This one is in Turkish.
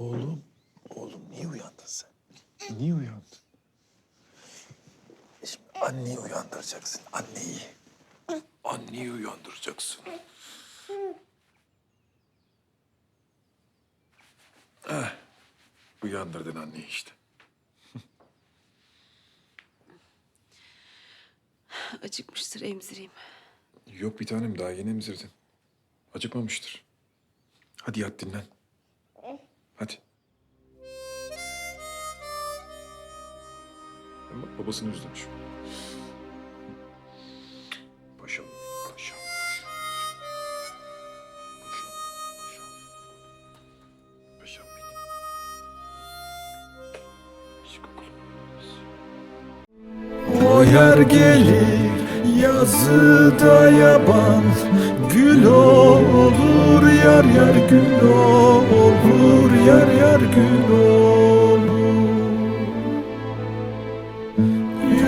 Oğlum, oğlum niye uyandın sen? Niye uyandın? Şimdi anneyi uyandıracaksın, anneyi. Anneyi uyandıracaksın. Eh, uyandırdın anneyi işte. Acıkmıştır emzireyim. Yok bir tanem daha yeni emzirdin. Acıkmamıştır. Hadi yat dinlen. Ama babasını özlemiş. Paşam, paşam, paşam. Paşam, paşam. Benim. O yer gelir yazıda yaban Gül olur yar yar gül olur Yar yar gül olur